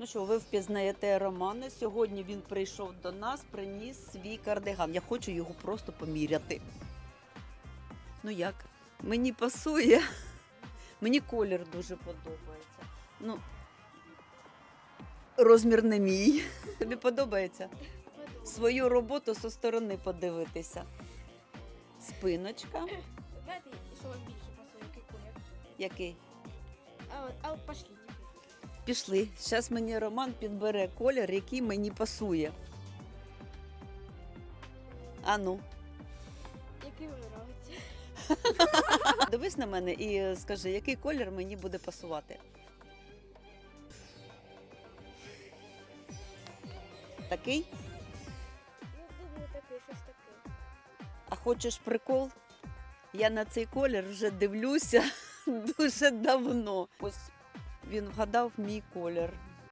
Ну що, ви впізнаєте Романа. Сьогодні він прийшов до нас, приніс свій кардиган. Я хочу його просто поміряти. Ну як? Мені пасує. Мені колір дуже подобається. Ну, розмір не мій. Тобі подобається свою роботу зі сторони подивитися. Спиночка. Знаєте, що вам більше пасує, який колір? Який? А от, а от пошліть. Пішли. Зараз мені Роман підбере колір, який мені пасує. Ану, Який вам подобається? дивись на мене і скажи, який колір мені буде пасувати. Такий? Ну, думаю, такий, щось таке. А хочеш прикол? Я на цей колір вже дивлюся дуже давно. Ось він вгадав мій колір.